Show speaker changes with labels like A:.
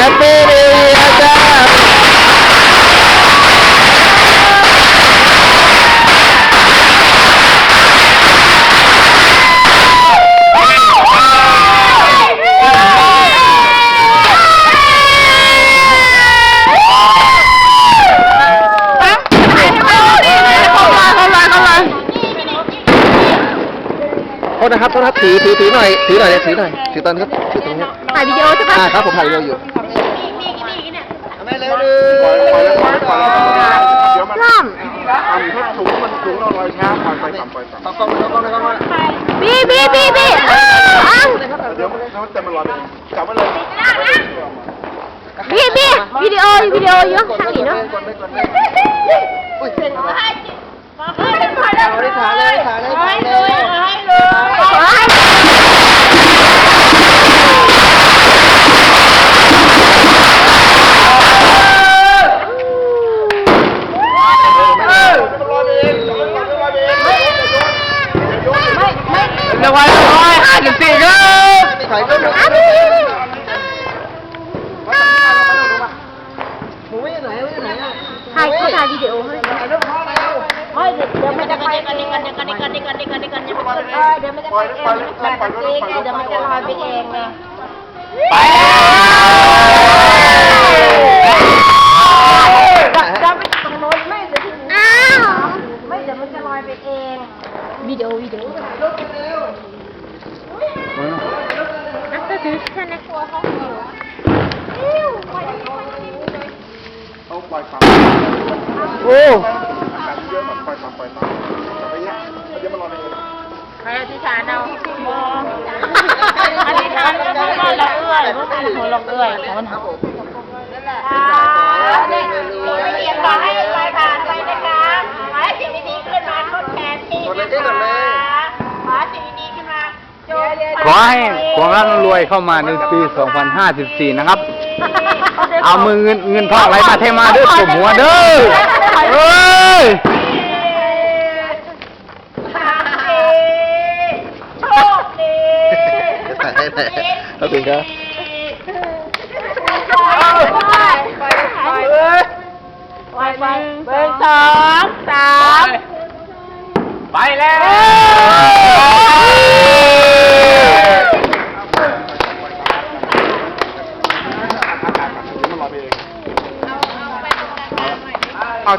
A: Happy New Year จ้าโทษนะครับโทษนะครับถือถือถือหน่อยถือหน่อยถือหน่อยถือตอนครับถือตรงนี้
B: ถ่ายวิดีโอใช่ปะ
A: อ่าครับผมถ่ายวิดีโออยู่ ไม่เร็วเลย
B: ล่อม
C: ถุงมันถุงเราลอยช้าปล่อยไปต่ำปล่อยต่ำ
A: ขอกล้องเลยขอกล้องเลยขอกล้องเลย
B: บีบีบีบีเอออัง
C: เดี๋ยวมันเขาจะมันลอยไปจับมันเลย
B: บีบีวิดีโอวิดีโอเยอะทางนี้เนาะ
A: กดเลยกดเลยอุ้ยถ่ายเลยถ่ายเลยถ่ายเลยถ่ายเลย
B: ขอให้
A: รางวัลร้อยห้าสิบสี่ครับถ่ายรูป
B: อะบีบีบี
A: หมูไม่ไหนไม่ไหนอะ
B: ถ่ายเขาถ่ายวิดีโอให้
D: ไม่เดี๋ยวมันจะไปกันนี่กันนี่กันนี่กันนี่กันนี่กันนี่กันนี่กันเออเดี๋ยวมันจะไปเองมันจะไปเองเดี๋ยวมันจะลอยไปเองเลย
A: ไปแล้ว
D: จะไปทางโน้นไม่เดี๋ยว
B: อ้าว
D: ไม่เดี๋ยวมันจะลอยไปเอง
B: วิดีโอวิดีโอนักซื้อแค่ในครัวเขาหิว
C: เอาปล่อยต่ำ
A: โอ้
C: เยอะมันปล่อยต่ำปล่อยต่ำจับไปเนี้ยเดี๋ยวมันลอยไปเอง
D: ใครอธิษฐานเอาอธิษฐานก็ไม่มาลองเอื้อยไม่มาลองเอื้อยของมัน
A: ครับผม
D: เนี่ยไม่เอียงก่อนให้ลอยผ่านไปนะคะขอให้สิ่งดีๆขึ้นมาทดแท นที่นะคะขอให้สิ่งดีๆขึ้นมาโจม
E: ขอให้ความร่ำรวยเข้ามาในปี 2054 นะครับ เอามือเงินเงินทองไหลมาเทมาเด้อผมหัวเด้อเอ้ย
D: โชคดี
A: ถ่ายให้ถ่ายให้ขอบคุณครับ
D: ไปไปเบอร์สองสาม แล้ว มันลอย
E: ไปเอง